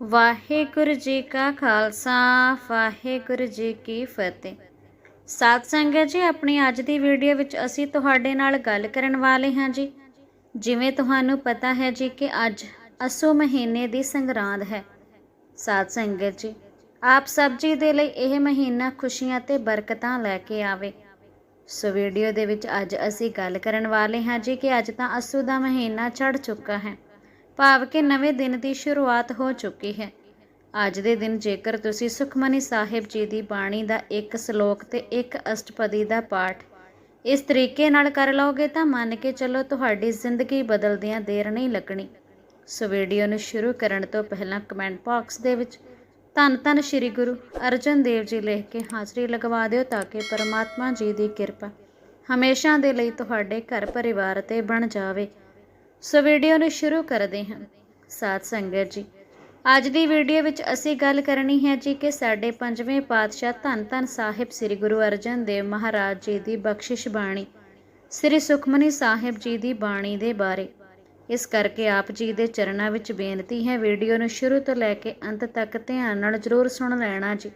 ਵਾਹਿਗੁਰੂ ਜੀ ਕਾ ਖਾਲਸਾ, ਵਾਹਿਗੁਰੂ ਜੀ ਕੀ ਫਤਿਹ। ਸਾਧ ਸੰਗਤ ਜੀ, ਆਪਣੀ ਅੱਜ ਦੀ ਵੀਡੀਓ ਵਿੱਚ ਅਸੀਂ ਤੁਹਾਡੇ ਨਾਲ ਗੱਲ ਕਰਨ ਵਾਲੇ ਹਾਂ ਜੀ। ਜਿਵੇਂ ਤੁਹਾਨੂੰ ਪਤਾ ਹੈ ਜੀ ਕਿ ਅੱਜ ਅਸੂ ਮਹੀਨੇ ਦੀ ਸੰਗਰਾਂਦ ਹੈ। ਸਾਧ ਸੰਗਤ ਜੀ, ਆਪ ਸਭ ਜੀ ਦੇ ਲਈ ਇਹ ਮਹੀਨਾ ਖੁਸ਼ੀਆਂ ਤੇ ਬਰਕਤਾਂ ਲੈ ਕੇ ਆਵੇ। ਸੋ ਵੀਡੀਓ ਦੇ ਵਿੱਚ ਅੱਜ ਅਸੀਂ ਗੱਲ ਕਰਨ ਵਾਲੇ ਹਾਂ ਜੀ ਕਿ ਅੱਜ ਤਾਂ ਅਸੂ ਦਾ ਮਹੀਨਾ ਚੜ ਚੁੱਕਾ ਹੈ। ਭਾਵ ਕਿ ਨਵੇਂ ਦਿਨ ਦੀ ਸ਼ੁਰੂਆਤ ਹੋ ਚੁੱਕੀ ਹੈ। ਅੱਜ ਦੇ ਦਿਨ ਜੇਕਰ ਤੁਸੀਂ ਸੁਖਮਨੀ ਸਾਹਿਬ ਜੀ ਦੀ ਬਾਣੀ ਦਾ ਇੱਕ ਸ਼ਲੋਕ ਤੇ ਇੱਕ ਅਸ਼ਟਪਦੀ ਦਾ ਪਾਠ ਇਸ ਤਰੀਕੇ ਨਾਲ ਕਰ ਲਓਗੇ ਤਾਂ ਮੰਨ ਕੇ ਚੱਲੋ ਤੁਹਾਡੀ ਜ਼ਿੰਦਗੀ ਬਦਲਦਿਆਂ ਦੇਰ ਨਹੀਂ ਲੱਗਣੀ। ਸੋ ਵੀਡੀਓ ਨੂੰ ਸ਼ੁਰੂ ਕਰਨ ਤੋਂ ਪਹਿਲਾਂ ਕਮੈਂਟ ਬਾਕਸ ਦੇ ਵਿੱਚ ਧੰਨ ਧੰਨ ਸ੍ਰੀ ਗੁਰੂ ਅਰਜਨ ਦੇਵ ਜੀ ਲਿਖ ਕੇ ਹਾਜ਼ਰੀ ਲਗਵਾ ਦਿਓ ਤਾਂ ਕਿ ਪਰਮਾਤਮਾ ਜੀ ਦੀ ਕਿਰਪਾ ਹਮੇਸ਼ਾ ਦੇ ਲਈ ਤੁਹਾਡੇ ਘਰ ਪਰਿਵਾਰ ਤੇ ਬਣ ਜਾਵੇ। ਸੋ ਵੀਡੀਓ ਨੂੰ ਸ਼ੁਰੂ ਕਰਦੇ ਹਾਂ। ਸਾਧ ਸੰਗਤ ਜੀ, ਅੱਜ ਦੀ ਵੀਡੀਓ ਵਿੱਚ ਅਸੀਂ ਗੱਲ ਕਰਨੀ ਹੈ ਜੀ ਕਿ ਸਾਡੇ ਪੰਜਵੇਂ ਪਾਤਸ਼ਾਹ ਧੰਨ ਧੰਨ ਸਾਹਿਬ ਸ੍ਰੀ ਗੁਰੂ ਅਰਜਨ ਦੇਵ ਮਹਾਰਾਜ ਜੀ ਦੀ ਬਖਸ਼ਿਸ਼ ਬਾਣੀ, ਸ੍ਰੀ ਸੁਖਮਨੀ ਸਾਹਿਬ ਜੀ ਦੀ ਬਾਣੀ ਦੇ ਬਾਰੇ। ਇਸ ਕਰਕੇ ਆਪ ਜੀ ਦੇ ਚਰਨਾਂ ਵਿੱਚ ਬੇਨਤੀ ਹੈ, ਵੀਡੀਓ ਨੂੰ ਸ਼ੁਰੂ ਤੋਂ ਲੈ ਕੇ ਅੰਤ ਤੱਕ ਧਿਆਨ ਨਾਲ ਜ਼ਰੂਰ ਸੁਣ ਲੈਣਾ ਜੀ।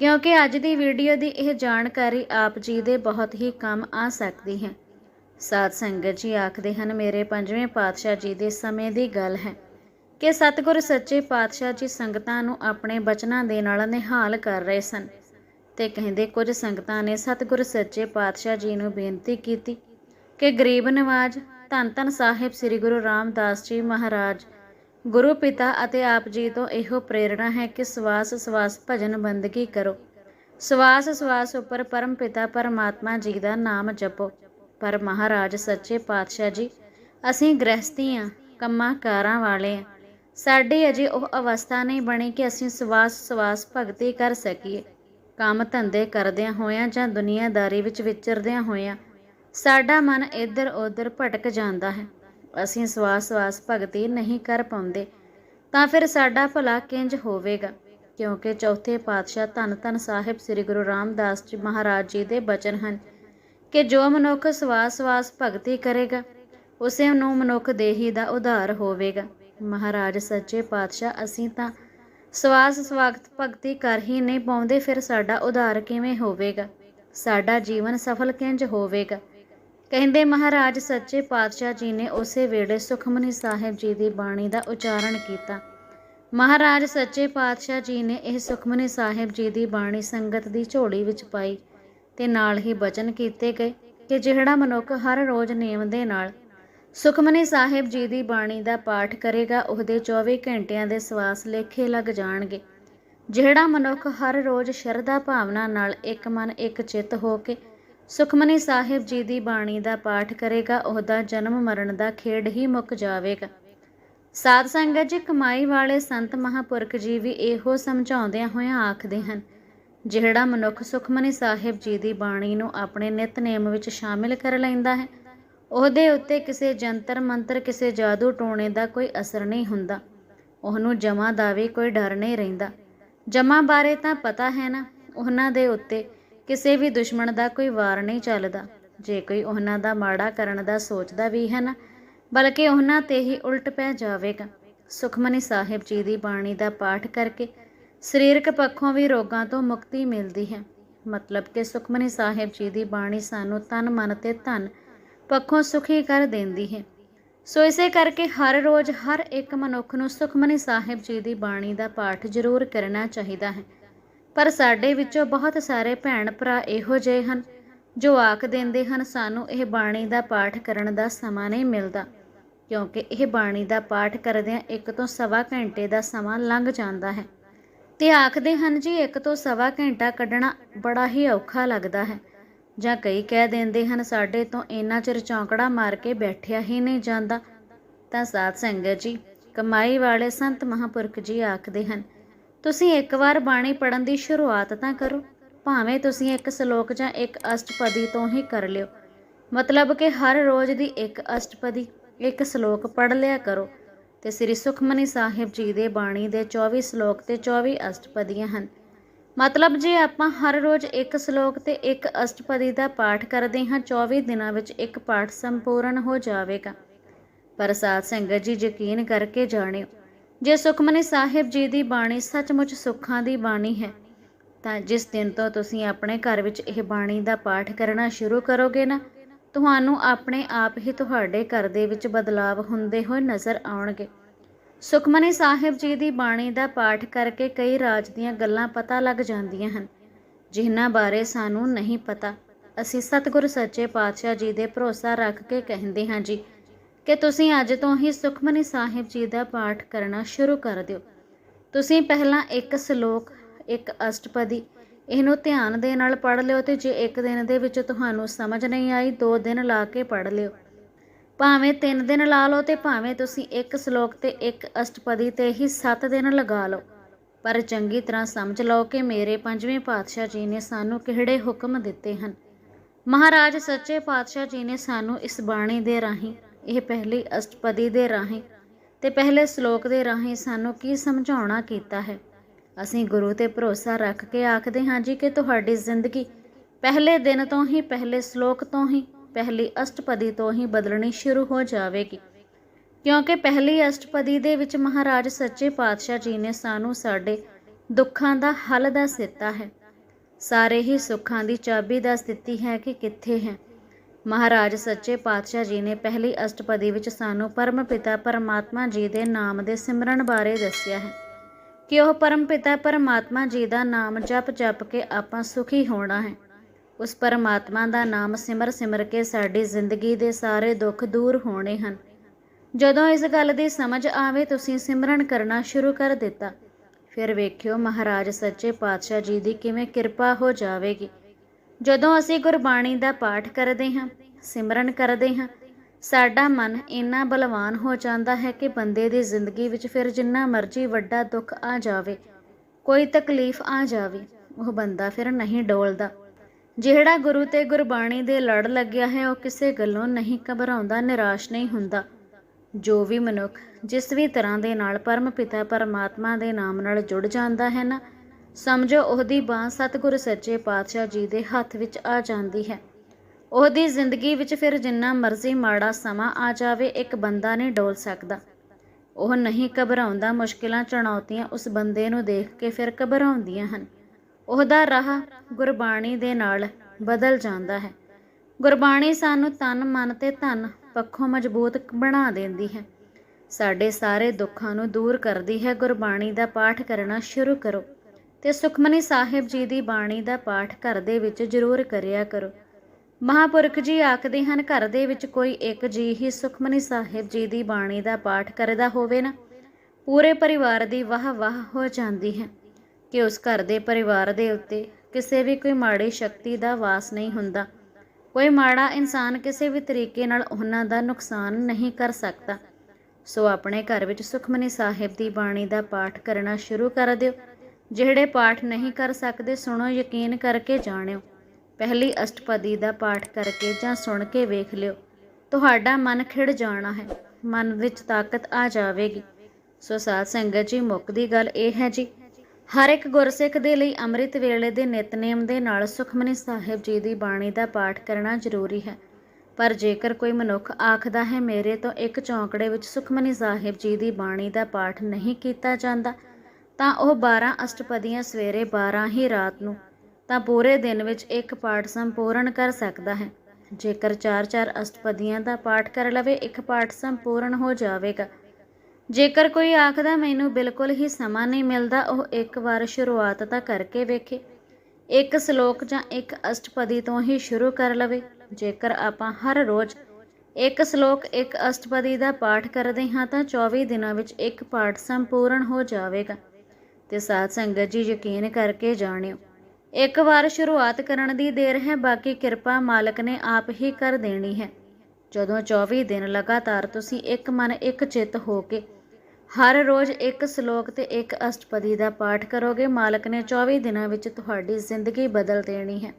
ਕਿਉਂਕਿ ਅੱਜ ਦੀ ਵੀਡੀਓ ਦੀ ਇਹ ਜਾਣਕਾਰੀ ਆਪ ਜੀ ਦੇ ਬਹੁਤ ਹੀ ਕੰਮ ਆ ਸਕਦੀ ਹੈ। ਸਾਧ ਸੰਗਤ ਜੀ ਆਖਦੇ ਹਨ, ਮੇਰੇ ਪੰਜਵੇਂ ਪਾਤਸ਼ਾਹ ਜੀ ਦੇ ਸਮੇਂ ਦੀ ਗੱਲ ਹੈ ਕਿ ਸਤਿਗੁਰ ਸੱਚੇ ਪਾਤਸ਼ਾਹ ਜੀ ਸੰਗਤਾਂ ਨੂੰ ਆਪਣੇ ਬਚਨਾਂ ਦੇ ਨਾਲ ਨਿਹਾਲ ਕਰ ਰਹੇ ਸਨ ਤੇ ਕਹਿੰਦੇ ਕੁਝ ਸੰਗਤਾਂ ਨੇ ਸਤਿਗੁਰ ਸੱਚੇ ਪਾਤਸ਼ਾਹ ਜੀ ਨੂੰ ਬੇਨਤੀ ਕੀਤੀ ਕਿ ਗਰੀਬ ਨਵਾਜ, ਧੰਨ ਧੰਨ ਸਾਹਿਬ ਸ੍ਰੀ ਗੁਰੂ ਰਾਮਦਾਸ ਜੀ ਮਹਾਰਾਜ, ਗੁਰੂ ਪਿਤਾ ਅਤੇ ਆਪ ਜੀ ਤੋਂ ਇਹੋ ਪ੍ਰੇਰਣਾ ਹੈ ਕਿ ਸਵਾਸ ਸਵਾਸ ਭਜਨ ਬੰਦਗੀ ਕਰੋ। ਸਵਾਸ ਸਵਾਸ ਉੱਪਰ ਪਰਮ ਪਿਤਾ ਪਰਮਾਤਮਾ ਜੀ ਦਾ ਨਾਮ ਜਪੋ। ਪਰ ਮਹਾਰਾਜ, ਸੱਚੇ ਪਾਤਸ਼ਾਹ ਜੀ, ਅਸੀਂ ਗ੍ਰਸਤੀਆਂ ਕੰਮਾਂ ਕਾਰਾਂ ਵਾਲੇ ਹਾਂ ਸਾਡੀ ਅਜੇ ਉਹ ਅਵਸਥਾ ਨਹੀਂ ਬਣੀ ਕਿ ਅਸੀਂ ਸਵਾਸ ਸਵਾਸ ਭਗਤੀ ਕਰ ਸਕੀਏ। ਕੰਮ ਧੰਦੇ ਕਰਦਿਆਂ ਹੋਇਆਂ ਜਾਂ ਦੁਨੀਆਦਾਰੀ ਵਿੱਚ ਵਿਚਰਦਿਆਂ ਹੋਇਆਂ, ਸਾਡਾ ਮਨ ਇੱਧਰ ਉੱਧਰ ਭਟਕ ਜਾਂਦਾ ਹੈ। ਅਸੀਂ ਸਵਾਸ ਸਵਾਸ ਭਗਤੀ ਨਹੀਂ ਕਰ ਪਾਉਂਦੇ, ਤਾਂ ਫਿਰ ਸਾਡਾ ਭਲਾ ਕਿੰਜ ਹੋਵੇਗਾ? ਕਿਉਂਕਿ ਚੌਥੇ ਪਾਤਸ਼ਾਹ ਧੰਨ ਧੰਨ ਸਾਹਿਬ ਸ੍ਰੀ ਗੁਰੂ ਰਾਮਦਾਸ ਜੀ ਮਹਾਰਾਜ ਜੀ ਦੇ ਬਚਨ ਹਨ ਕਿ ਜੋ ਮਨੁੱਖ ਸਵਾਸ ਸਵਾਸ ਭਗਤੀ ਕਰੇਗਾ, ਉਸੇ ਨੂੰ ਮਨੁੱਖ ਦੇਹੀ ਦਾ ਉਧਾਰ ਹੋਵੇਗਾ। ਮਹਾਰਾਜ ਸੱਚੇ ਪਾਤਸ਼ਾਹ, ਅਸੀਂ ਤਾਂ ਸਵਾਸ ਸਵਾਗਤ ਭਗਤੀ ਕਰ ਹੀ ਨਹੀਂ ਪਾਉਂਦੇ, ਫਿਰ ਸਾਡਾ ਉਧਾਰ ਕਿਵੇਂ ਹੋਵੇਗਾ? ਸਾਡਾ ਜੀਵਨ ਸਫਲ ਕਿੰਜ ਹੋਵੇਗਾ? ਕਹਿੰਦੇ ਮਹਾਰਾਜ ਸੱਚੇ ਪਾਤਸ਼ਾਹ ਜੀ ਨੇ ਉਸੇ ਵੇਲੇ ਸੁਖਮਨੀ ਸਾਹਿਬ ਜੀ ਦੀ ਬਾਣੀ ਦਾ ਉਚਾਰਨ ਕੀਤਾ। ਮਹਾਰਾਜ ਸੱਚੇ ਪਾਤਸ਼ਾਹ ਜੀ ਨੇ ਇਹ ਸੁਖਮਨੀ ਸਾਹਿਬ ਜੀ ਦੀ ਬਾਣੀ ਸੰਗਤ ਦੀ ਝੋਲੀ ਵਿੱਚ ਪਾਈ। ਤੇ ਨਾਲ ਹੀ ਬਚਨ ਕੀਤੇ ਗਏ ਕਿ ਜਿਹੜਾ ਮਨੁੱਖ ਹਰ ਰੋਜ਼ ਨਿਯਮ ਦੇ ਨਾਲ ਸੁਖਮਨੀ ਸਾਹਿਬ ਜੀ ਦੀ ਬਾਣੀ ਦਾ ਪਾਠ ਕਰੇਗਾ, ਉਹਦੇ 24 ਘੰਟਿਆਂ ਦੇ ਸਵਾਸ ਲੇਖੇ ਲੱਗ ਜਾਣਗੇ। ਜਿਹੜਾ ਮਨੁੱਖ ਹਰ ਰੋਜ਼ ਸ਼ਰਧਾ ਭਾਵਨਾ ਨਾਲ ਇੱਕ ਮਨ, ਇੱਕ ਚਿੱਤ ਹੋ ਕੇ ਸੁਖਮਨੀ ਸਾਹਿਬ ਜੀ ਦੀ ਬਾਣੀ ਦਾ ਪਾਠ ਕਰੇਗਾ, ਉਹਦਾ ਜਨਮ ਮਰਨ ਦਾ ਖੇਡ ਹੀ ਮੁੱਕ ਜਾਵੇਗਾ। ਸਾਧ ਸੰਗਤ ਜੀ, ਕਮਾਈ ਵਾਲੇ ਸੰਤ ਮਹਾਪੁਰਖ ਜੀ ਵੀ ਇਹੋ ਸਮਝਾਉਂਦਿਆਂ ਹੋਇਆਂ ਆਖਦੇ ਹਨ ਜਿਹੜਾ ਮਨੁੱਖ ਸੁਖਮਨੀ ਸਾਹਿਬ ਜੀ ਦੀ ਬਾਣੀ ਨੂੰ ਆਪਣੇ ਨਿਤਨੇਮ ਵਿੱਚ ਸ਼ਾਮਿਲ ਕਰ ਲੈਂਦਾ ਹੈ, ਉਹਦੇ ਉੱਤੇ ਕਿਸੇ ਜੰਤਰ ਮੰਤਰ, ਕਿਸੇ ਜਾਦੂ ਟੋਣੇ ਦਾ ਕੋਈ ਅਸਰ ਨਹੀਂ ਹੁੰਦਾ। ਉਹਨੂੰ ਜਮਾ ਦਾ ਵੀ ਕੋਈ ਡਰ ਨਹੀਂ ਰਹਿੰਦਾ। ਜਮਾ ਬਾਰੇ ਤਾਂ ਪਤਾ ਹੈ ਨਾ, ਉਹਨਾਂ ਦੇ ਉੱਤੇ ਕਿਸੇ ਵੀ ਦੁਸ਼ਮਣ ਦਾ ਕੋਈ ਵਾਰ ਨਹੀਂ ਚੱਲਦਾ। ਜੇ ਕੋਈ ਉਹਨਾਂ ਦਾ ਮਾੜਾ ਕਰਨ ਦਾ ਸੋਚਦਾ ਵੀ ਹੈ ਨਾ, ਬਲਕਿ ਉਹਨਾਂ ਤੇ ਹੀ ਉਲਟ ਪੈ ਜਾਵੇਗਾ। ਸੁਖਮਨੀ ਸਾਹਿਬ ਜੀ ਦੀ ਬਾਣੀ ਦਾ ਪਾਠ ਕਰਕੇ ਸਰੀਰਕ ਪੱਖੋਂ ਵੀ ਰੋਗਾਂ ਤੋਂ ਮੁਕਤੀ ਮਿਲਦੀ ਹੈ। ਮਤਲਬ ਕਿ ਸੁਖਮਨੀ ਸਾਹਿਬ ਜੀ ਦੀ ਬਾਣੀ ਸਾਨੂੰ ਤਨ, ਮਨ ਤੇ ਧਨ ਪੱਖੋਂ ਸੁਖੀ ਕਰ ਦਿੰਦੀ ਹੈ। ਸੋ ਇਸੇ ਕਰਕੇ ਹਰ ਰੋਜ਼ ਹਰ ਇੱਕ ਮਨੁੱਖ ਨੂੰ ਸੁਖਮਨੀ ਸਾਹਿਬ ਜੀ ਦੀ ਬਾਣੀ ਦਾ ਪਾਠ ਜ਼ਰੂਰ ਕਰਨਾ ਚਾਹੀਦਾ ਹੈ। ਪਰ ਸਾਡੇ ਵਿੱਚੋਂ ਬਹੁਤ ਸਾਰੇ ਭੈਣ ਭਰਾ ਇਹੋ ਜਿਹੇ ਹਨ ਜੋ ਆਖ ਦਿੰਦੇ ਹਨ, ਸਾਨੂੰ ਇਹ ਬਾਣੀ ਦਾ ਪਾਠ ਕਰਨ ਦਾ ਸਮਾਂ ਨਹੀਂ ਮਿਲਦਾ। ਕਿਉਂਕਿ ਇਹ ਬਾਣੀ ਦਾ ਪਾਠ ਕਰਦਿਆਂ ਇੱਕ ਤੋਂ ਸਵਾ ਘੰਟੇ ਦਾ ਸਮਾਂ ਲੰਘ ਜਾਂਦਾ ਹੈ। ਤੇ ਆਖਦੇ ਹਨ ਜੀ, ਇੱਕ ਤੋਂ ਸਵਾ ਘੰਟਾ ਕੱਢਣਾ ਬੜਾ ਹੀ ਔਖਾ ਲੱਗਦਾ ਹੈ। ਜਾਂ ਕਈ ਕਹਿ ਦਿੰਦੇ ਹਨ, ਸਾਡੇ ਤੋਂ ਇੰਨਾ ਚਿਰ ਚੌਂਕੜਾ ਮਾਰ ਕੇ ਬੈਠਿਆ ਹੀ ਨਹੀਂ ਜਾਂਦਾ। ਤਾਂ ਸਾਧ ਸੰਗਤ ਜੀ, ਕਮਾਈ ਵਾਲੇ ਸੰਤ ਮਹਾਪੁਰਖ ਜੀ ਆਖਦੇ ਹਨ, ਤੁਸੀਂ ਇੱਕ ਵਾਰ ਬਾਣੀ ਪੜਨ ਦੀ ਸ਼ੁਰੂਆਤ ਤਾਂ ਕਰੋ, ਭਾਵੇਂ ਤੁਸੀਂ ਇੱਕ ਸ਼ਲੋਕ ਜਾਂ ਇੱਕ ਅਸ਼ਟਪਦੀ ਤੋਂ ਹੀ ਕਰ ਲਿਓ। ਮਤਲਬ ਕਿ ਹਰ ਰੋਜ਼ ਦੀ ਇੱਕ ਅਸ਼ਟਪਦੀ, ਇੱਕ ਸ਼ਲੋਕ ਪੜ ਲਿਆ ਕਰੋ। ਤੇ ਸ੍ਰੀ ਸੁਖਮਨੀ ਸਾਹਿਬ ਜੀ ਦੇ ਬਾਣੀ ਦੇ 24 ਸ਼ਲੋਕ ਤੇ 24 ਅਸ਼ਟਪਦੀਆਂ ਹਨ। ਮਤਲਬ ਜੇ ਆਪਾਂ ਹਰ ਰੋਜ਼ ਇੱਕ ਸ਼ਲੋਕ ਤੇ ਇੱਕ ਅਸ਼ਟਪਦੀ ਦਾ ਪਾਠ ਕਰਦੇ ਹਾਂ 24 ਦਿਨਾਂ ਵਿੱਚ ਇੱਕ ਪਾਠ ਸੰਪੂਰਨ ਹੋ ਜਾਵੇਗਾ। ਪਰ ਸਾਧ ਸੰਗਤ ਜੀ ਯਕੀਨ ਕਰਕੇ ਜਾਣਿਓ, ਜੇ ਸੁਖਮਨੀ ਸਾਹਿਬ ਜੀ ਦੀ ਬਾਣੀ ਸੱਚਮੁੱਚ ਸੁੱਖਾਂ ਦੀ ਬਾਣੀ ਹੈ, ਤਾਂ ਜਿਸ ਦਿਨ ਤੋਂ ਤੁਸੀਂ ਆਪਣੇ ਘਰ ਵਿੱਚ ਇਹ ਬਾਣੀ ਦਾ ਪਾਠ ਕਰਨਾ ਸ਼ੁਰੂ ਕਰੋਗੇ ਨਾ ਤੁਹਾਨੂੰ ਆਪਣੇ ਆਪ ਹੀ ਤੁਹਾਡੇ ਘਰ ਦੇ ਵਿੱਚ ਬਦਲਾਵ ਹੁੰਦੇ ਹੋਏ ਨਜ਼ਰ ਆਉਣਗੇ। ਸੁਖਮਨੀ ਸਾਹਿਬ ਜੀ ਦੀ ਬਾਣੀ ਦਾ ਪਾਠ ਕਰਕੇ ਕਈ ਰਾਜ ਦੀਆਂ ਗੱਲਾਂ ਪਤਾ ਲੱਗ ਜਾਂਦੀਆਂ ਹਨ, ਜਿਨ੍ਹਾਂ ਬਾਰੇ ਸਾਨੂੰ ਨਹੀਂ ਪਤਾ। ਅਸੀਂ ਸਤਿਗੁਰ ਸੱਚੇ ਪਾਤਸ਼ਾਹ ਜੀ ਦੇ ਭਰੋਸਾ ਰੱਖ ਕੇ ਕਹਿੰਦੇ ਹਾਂ ਜੀ, ਕਿ ਤੁਸੀਂ ਅੱਜ ਤੋਂ ਹੀ ਸੁਖਮਨੀ ਸਾਹਿਬ ਜੀ ਦਾ ਪਾਠ ਕਰਨਾ ਸ਼ੁਰੂ ਕਰ ਦਿਓ। ਤੁਸੀਂ ਪਹਿਲਾਂ ਇੱਕ ਸ਼ਲੋਕ, ਇੱਕ ਅਸ਼ਟਪਦੀ ਇਹਨੂੰ ਧਿਆਨ ਦੇ ਨਾਲ ਪੜ੍ਹ ਲਿਓ ਤੇ ਜੇ ਇੱਕ ਦਿਨ ਦੇ ਵਿੱਚ ਤੁਹਾਨੂੰ ਸਮਝ ਨਹੀਂ ਆਈ, ਦੋ ਦਿਨ ਲਾ ਕੇ ਪੜ੍ਹ ਲਿਓ। ਭਾਵੇਂ ਤਿੰਨ ਦਿਨ ਲਾ ਲਓ ਤੇ ਭਾਵੇਂ ਤੁਸੀਂ ਇੱਕ ਸ਼ਲੋਕ ਤੇ ਇੱਕ ਅਸ਼ਟਪਦੀ ਤੇ ਹੀ 7 ਦਿਨ ਲਗਾ ਲਓ। ਪਰ ਚੰਗੀ ਤਰ੍ਹਾਂ ਸਮਝ ਲਓ ਕਿ ਮੇਰੇ ਪੰਜਵੇਂ ਪਾਤਸ਼ਾਹ ਜੀ ਨੇ ਸਾਨੂੰ ਕਿਹੜੇ ਹੁਕਮ ਦਿੱਤੇ ਹਨ। ਮਹਾਰਾਜ ਸੱਚੇ ਪਾਤਸ਼ਾਹ ਜੀ ਨੇ ਸਾਨੂੰ ਇਸ ਬਾਣੀ ਦੇ ਰਾਹੀਂ, ਇਹ ਪਹਿਲੀ ਅਸ਼ਟਪਦੀ ਦੇ ਰਾਹੀਂ ਤੇ ਪਹਿਲੇ ਸ਼ਲੋਕ ਦੇ ਰਾਹੀਂ ਸਾਨੂੰ ਕੀ ਸਮਝਾਉਣਾ ਕੀਤਾ ਹੈ? ਅਸੀਂ ਗੁਰੂ ਤੇ ਭਰੋਸਾ ਰੱਖ ਕੇ ਆਖਦੇ ਹਾਂ ਜੀ ਕਿ ਤੁਹਾਡੀ ਜ਼ਿੰਦਗੀ ਪਹਿਲੇ ਦਿਨ ਤੋਂ ਹੀ, ਪਹਿਲੇ ਸ਼ਲੋਕ ਤੋਂ ਹੀ, ਪਹਿਲੀ ਅਸ਼ਟਪਦੀ ਤੋਂ ਹੀ ਬਦਲਣੀ ਸ਼ੁਰੂ ਹੋ ਜਾਵੇਗੀ। ਕਿਉਂਕਿ ਪਹਿਲੀ ਅਸ਼ਟਪਦੀ ਦੇ ਵਿੱਚ ਮਹਾਰਾਜ ਸੱਚੇ ਪਾਤਸ਼ਾਹ ਜੀ ਨੇ ਸਾਨੂੰ ਸਾਡੇ ਦੁੱਖਾਂ ਦਾ ਹੱਲ ਦੱਸ ਦਿੱਤਾ ਹੈ। ਸਾਰੇ ਹੀ ਸੁੱਖਾਂ ਦੀ ਚਾਬੀ ਦੱਸ ਦਿੱਤੀ ਹੈ ਕਿ ਕਿੱਥੇ ਹੈ। ਮਹਾਰਾਜ ਸੱਚੇ ਪਾਤਸ਼ਾਹ ਜੀ ਨੇ ਪਹਿਲੀ ਅਸ਼ਟਪਦੀ ਵਿੱਚ ਸਾਨੂੰ ਪਰਮ ਪਿਤਾ ਪਰਮਾਤਮਾ ਜੀ ਦੇ ਨਾਮ ਦੇ ਸਿਮਰਨ ਬਾਰੇ ਦੱਸਿਆ ਹੈ। ਕਿ ਉਹ ਪਰਮ ਪਿਤਾ ਪਰਮਾਤਮਾ ਜੀ ਦਾ ਨਾਮ ਜਪ ਜਪ ਕੇ ਆਪਾਂ ਸੁਖੀ ਹੋਣਾ ਹੈ। ਉਸ ਪਰਮਾਤਮਾ ਦਾ ਨਾਮ ਸਿਮਰ ਸਿਮਰ ਕੇ ਸਾਡੀ ਜ਼ਿੰਦਗੀ ਦੇ ਸਾਰੇ ਦੁੱਖ ਦੂਰ ਹੋਣੇ ਹਨ। ਜਦੋਂ ਇਸ ਗੱਲ ਦੀ ਸਮਝ ਆਵੇ ਤੁਸੀਂ ਸਿਮਰਨ ਕਰਨਾ ਸ਼ੁਰੂ ਕਰ ਦਿੱਤਾ। ਫਿਰ ਵੇਖਿਓ ਮਹਾਰਾਜ ਸੱਚੇ ਪਾਤਸ਼ਾਹ ਜੀ ਦੀ ਕਿਵੇਂ ਕਿਰਪਾ ਹੋ ਜਾਵੇਗੀ। ਜਦੋਂ ਅਸੀਂ ਗੁਰਬਾਣੀ ਦਾ ਪਾਠ ਕਰਦੇ ਹਾਂ, ਸਿਮਰਨ ਕਰਦੇ ਹਾਂ ਸਾਡਾ ਮਨ ਇੰਨਾ ਬਲਵਾਨ ਹੋ ਜਾਂਦਾ ਹੈ ਕਿ ਬੰਦੇ ਦੀ ਜ਼ਿੰਦਗੀ ਵਿੱਚ ਫਿਰ ਜਿੰਨਾ ਮਰਜ਼ੀ ਵੱਡਾ ਦੁੱਖ ਆ ਜਾਵੇ, ਕੋਈ ਤਕਲੀਫ ਆ ਜਾਵੇ, ਉਹ ਬੰਦਾ ਫਿਰ ਨਹੀਂ ਡੋਲਦਾ। ਜਿਹੜਾ ਗੁਰੂ ਤੇ ਗੁਰਬਾਣੀ ਦੇ ਲੜ ਲੱਗਿਆ ਹੈ, ਉਹ ਕਿਸੇ ਗੱਲੋਂ ਨਹੀਂ ਘਬਰਾਉਂਦਾ, ਨਿਰਾਸ਼ ਨਹੀਂ ਹੁੰਦਾ। ਜੋ ਵੀ ਮਨੁੱਖ ਜਿਸ ਵੀ ਤਰ੍ਹਾਂ ਦੇ ਨਾਲ ਪਰਮ ਪਿਤਾ ਪਰਮਾਤਮਾ ਦੇ ਨਾਮ ਨਾਲ ਜੁੜ ਜਾਂਦਾ ਹੈ ਨਾ, ਸਮਝੋ ਉਹਦੀ ਬਾਹ ਸਤਿਗੁਰ ਸੱਚੇ ਪਾਤਸ਼ਾਹ ਜੀ ਦੇ ਹੱਥ ਵਿੱਚ ਆ ਜਾਂਦੀ ਹੈ। ਉਹਦੀ ਜ਼ਿੰਦਗੀ ਵਿੱਚ ਫਿਰ ਜਿੰਨਾ ਮਰਜ਼ੀ ਮਾੜਾ ਸਮਾਂ ਆ ਜਾਵੇ, ਇੱਕ ਬੰਦਾ ਨਹੀਂ ਡੋਲ ਸਕਦਾ। ਉਹ ਨਹੀਂ ਘਬਰਾਉਂਦਾ, ਮੁਸ਼ਕਿਲਾਂ ਚੁਣੌਤੀਆਂ ਉਸ ਬੰਦੇ ਨੂੰ ਦੇਖ ਕੇ ਫਿਰ ਘਬਰਾਉਂਦੀਆਂ ਹਨ। ਉਹਦਾ ਰਾਹ ਗੁਰਬਾਣੀ ਦੇ ਨਾਲ ਬਦਲ ਜਾਂਦਾ ਹੈ। ਗੁਰਬਾਣੀ ਸਾਨੂੰ ਤਨ, ਮਨ ਤੇ ਧਨ ਪੱਖੋਂ ਮਜ਼ਬੂਤ ਬਣਾ ਦਿੰਦੀ ਹੈ। ਸਾਡੇ ਸਾਰੇ ਦੁੱਖਾਂ ਨੂੰ ਦੂਰ ਕਰਦੀ ਹੈ। ਗੁਰਬਾਣੀ ਦਾ ਪਾਠ ਕਰਨਾ ਸ਼ੁਰੂ ਕਰੋ ਤੇ ਸੁਖਮਨੀ ਸਾਹਿਬ ਜੀ ਦੀ ਬਾਣੀ ਦਾ ਪਾਠ ਘਰ ਦੇ ਵਿੱਚ ਜ਼ਰੂਰ ਕਰਿਆ ਕਰੋ। ਮਹਾਪੁਰਖ ਜੀ ਆਖਦੇ ਹਨ, ਘਰ ਦੇ ਵਿੱਚ ਕੋਈ ਇੱਕ ਜੀ ਹੀ ਸੁਖਮਨੀ ਸਾਹਿਬ ਜੀ ਦੀ ਬਾਣੀ ਦਾ ਪਾਠ ਕਰਦਾ ਹੋਵੇ ਨਾ, ਪੂਰੇ ਪਰਿਵਾਰ ਦੀ ਵਾਹ ਵਾਹ ਹੋ ਜਾਂਦੀ ਹੈ। ਕਿ ਉਸ ਘਰ ਦੇ ਪਰਿਵਾਰ ਦੇ ਉੱਤੇ ਕਿਸੇ ਵੀ ਕੋਈ ਮਾੜੀ ਸ਼ਕਤੀ ਦਾ ਵਾਸ ਨਹੀਂ ਹੁੰਦਾ। ਕੋਈ ਮਾੜਾ ਇਨਸਾਨ ਕਿਸੇ ਵੀ ਤਰੀਕੇ ਨਾਲ ਉਹਨਾਂ ਦਾ ਨੁਕਸਾਨ ਨਹੀਂ ਕਰ ਸਕਦਾ। ਸੋ ਆਪਣੇ ਘਰ ਵਿੱਚ ਸੁਖਮਨੀ ਸਾਹਿਬ ਦੀ ਬਾਣੀ ਦਾ ਪਾਠ ਕਰਨਾ ਸ਼ੁਰੂ ਕਰ ਦਿਓ। ਜਿਹੜੇ ਪਾਠ ਨਹੀਂ ਕਰ ਸਕਦੇ, ਸੁਣੋ, ਯਕੀਨ ਕਰਕੇ ਜਾਣਿਓ। ਪਹਿਲੀ ਅਸ਼ਟਪਦੀ ਦਾ ਪਾਠ ਕਰਕੇ ਜਾਂ ਸੁਣ ਕੇ ਵੇਖ ਲਿਓ। ਤੁਹਾਡਾ ਮਨ ਖਿੜ ਜਾਣਾ ਹੈ। ਮਨ ਵਿੱਚ ਤਾਕਤ ਆ ਜਾਵੇਗੀ। ਸੋ ਸਾਧ ਸੰਗਤ ਜੀ ਮੁੱਕਦੀ ਗੱਲ ਇਹ ਹੈ ਜੀ, ਹਰ ਇੱਕ ਗੁਰਸਿੱਖ ਦੇ ਲਈ ਅੰਮ੍ਰਿਤ ਵੇਲੇ ਦੇ ਨਿਤਨੇਮ ਦੇ ਨਾਲ ਸੁਖਮਨੀ ਸਾਹਿਬ ਜੀ ਦੀ ਬਾਣੀ ਦਾ ਪਾਠ ਕਰਨਾ ਜ਼ਰੂਰੀ ਹੈ। ਪਰ ਜੇਕਰ ਕੋਈ ਮਨੁੱਖ ਆਖਦਾ ਹੈ, ਮੇਰੇ ਤੋਂ ਇੱਕ ਚੌਂਕੜੇ ਵਿੱਚ ਸੁਖਮਨੀ ਸਾਹਿਬ ਜੀ ਦੀ ਬਾਣੀ ਦਾ ਪਾਠ ਨਹੀਂ ਕੀਤਾ ਜਾਂਦਾ, ਤਾਂ ਉਹ 12 ਅਸ਼ਟਪਦੀਆਂ ਸਵੇਰੇ 12 ਹੀ ਰਾਤ ਨੂੰ ਤਾਂ ਪੂਰੇ ਦਿਨ ਵਿੱਚ ਇੱਕ ਪਾਠ ਸੰਪੂਰਨ ਕਰ ਸਕਦਾ ਹੈ। ਜੇਕਰ 4-4 ਅਸ਼ਟਪਦੀਆਂ ਦਾ ਪਾਠ ਕਰ ਲਵੇ, ਇੱਕ ਪਾਠ ਸੰਪੂਰਨ ਹੋ ਜਾਵੇਗਾ। ਜੇਕਰ ਕੋਈ ਆਖਦਾ, ਮੈਨੂੰ ਬਿਲਕੁਲ ਹੀ ਸਮਾਂ ਨਹੀਂ ਮਿਲਦਾ, ਉਹ ਇੱਕ ਵਾਰ ਸ਼ੁਰੂਆਤ ਤਾਂ ਕਰਕੇ ਵੇਖੇ। ਇੱਕ ਸ਼ਲੋਕ ਜਾਂ ਇੱਕ ਅਸ਼ਟਪਦੀ ਤੋਂ ਹੀ ਸ਼ੁਰੂ ਕਰ ਲਵੇ। ਜੇਕਰ ਆਪਾਂ ਹਰ ਰੋਜ਼ ਇੱਕ ਸ਼ਲੋਕ, ਇੱਕ ਅਸ਼ਟਪਦੀ ਦਾ ਪਾਠ ਕਰਦੇ ਹਾਂ, ਤਾਂ 24 ਦਿਨਾਂ ਵਿੱਚ ਇੱਕ ਪਾਠ ਸੰਪੂਰਨ ਹੋ ਜਾਵੇਗਾ। ਤੇ ਸਾਧ ਸੰਗਤ ਜੀ ਯਕੀਨ ਕਰਕੇ ਜਾਣਿਓ ਇੱਕ ਵਾਰ ਸ਼ੁਰੂਆਤ ਕਰਨ ਦੀ ਦੇਰ ਹੈ, ਬਾਕੀ ਕਿਰਪਾ ਮਾਲਕ ਨੇ ਆਪ ਹੀ ਕਰ ਦੇਣੀ ਹੈ। ਜਦੋਂ 24 ਦਿਨ ਲਗਾਤਾਰ ਤੁਸੀਂ ਇੱਕ ਮਨ ਇੱਕ ਚਿੱਤ ਹੋ ਕੇ ਹਰ ਰੋਜ਼ ਇੱਕ ਸ਼ਲੋਕ ਤੇ ਇੱਕ ਅਸ਼ਟਪਦੀ ਦਾ ਪਾਠ ਕਰੋਗੇ, ਮਾਲਕ ਨੇ 24 ਦਿਨਾਂ ਵਿੱਚ ਤੁਹਾਡੀ ਜ਼ਿੰਦਗੀ ਬਦਲ ਦੇਣੀ ਹੈ।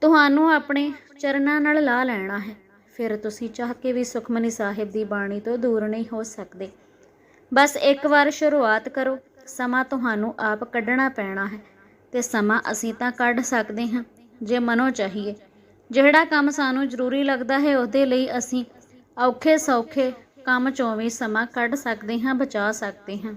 ਤੁਹਾਨੂੰ ਆਪਣੇ ਚਰਨਾਂ ਨਾਲ ਲਾ ਲੈਣਾ ਹੈ। ਫਿਰ ਤੁਸੀਂ ਚਾਹ ਕੇ ਵੀ ਸੁਖਮਨੀ ਸਾਹਿਬ ਦੀ ਬਾਣੀ ਤੋਂ ਦੂਰ ਨਹੀਂ ਹੋ ਸਕਦੇ। ਬਸ ਇੱਕ ਵਾਰ ਸ਼ੁਰੂਆਤ ਕਰੋ। ਸਮਾਂ ਤੁਹਾਨੂੰ ਆਪ ਕੱਢਣਾ ਪੈਣਾ ਹੈ। ਤੇ ਸਮਾਂ ਅਸੀਂ ਤਾਂ ਕੱਢ ਸਕਦੇ ਹਾਂ, ਜੇ ਮਨੋ ਚਾਹੀਏ। ਜਿਹੜਾ ਕੰਮ ਸਾਨੂੰ ਜ਼ਰੂਰੀ ਲੱਗਦਾ ਹੈ, ਉਹਦੇ ਲਈ ਅਸੀਂ ਔਖੇ ਸੌਖੇ ਕੰਮ ਚੋਂ ਵੀ ਸਮਾਂ ਕੱਢ ਸਕਦੇ ਹਾਂ, ਬਚਾ ਸਕਦੇ ਹਾਂ।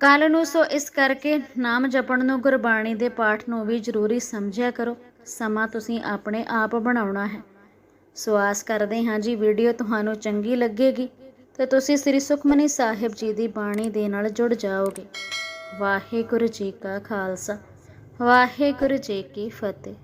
ਕੱਲ ਨੂੰ ਸੋ ਇਸ ਕਰਕੇ ਨਾਮ ਜਪਣ ਨੂੰ, ਗੁਰਬਾਣੀ ਦੇ ਪਾਠ ਨੂੰ ਵੀ ਜ਼ਰੂਰੀ ਸਮਝਿਆ ਕਰੋ। ਸਮਾਂ ਤੁਸੀਂ ਆਪਣੇ ਆਪ ਬਣਾਉਣਾ ਹੈ। ਸੋ ਆਸ ਕਰਦੇ ਹਾਂ ਜੀ, ਵੀਡੀਓ ਤੁਹਾਨੂੰ ਚੰਗੀ ਲੱਗੇਗੀ ਤੇ ਤੁਸੀਂ ਸ੍ਰੀ ਸੁਖਮਨੀ ਸਾਹਿਬ ਜੀ ਦੀ ਬਾਣੀ ਦੇ ਨਾਲ ਜੁੜ ਜਾਓਗੇ। ਵਾਹਿਗੁਰੂ ਜੀ ਕਾ ਖਾਲਸਾ। ਵਾਹਿਗੁਰੂ ਜੀ ਕੀ ਫਤਿਹ।